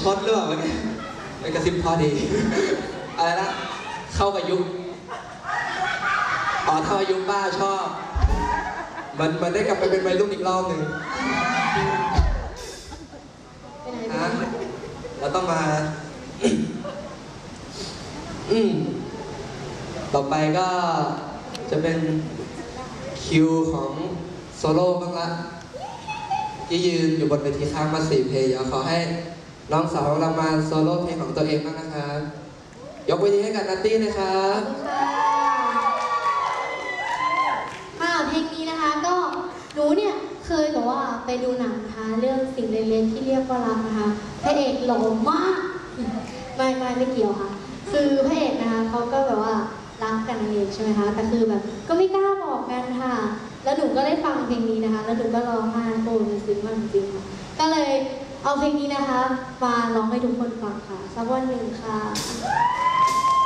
ช็อตหรือเปล่าเมื่อกี้ไปกระซิบพอดี อะไรนะ เข้ากับยุคอ๋อเท่าอายุป้าชอบ มันมันได้กลับไปเป็นวัยรุ่นอีกรอบหนึ่งไปไหนฮะเราต้องมา อืมต่อไปก็จะเป็นคิวของโซโล่บ้างละที่ยืนอยู่บนเวทีข้างมาสี่เพลงเดี๋ยวขอให้ น้องสาวเรามาโซโล่เพลงของตัวเองบ้างนะครับ ยกเวทีให้กับนัตตี้นะครับค่ะเพลงนี้นะคะก็หนูเนี่ยเคยแบบว่าไปดูหนังนะคะเรื่องสิ่งเล็กๆที่เรียกว่ารักนะคะพระเอกหล่อมากไม่ไม่ไม่เกี่ยวค่ะ คือพระเอกนะคะเขาก็แบบว่ารักกันเองใช่ไหมคะแต่คือแบบก็ไม่กล้าบอกกันค่ะ แล้วหนูก็ได้ฟังเพลงนี้นะคะ แล้วหนูก็ร้องไห้โอ้มันซึ้งมากจริงๆก็เลย เอาเพลงนี้นะคะมาร้องให้ทุกคนฟังค่ะ สักวันหนึ่งค่ะ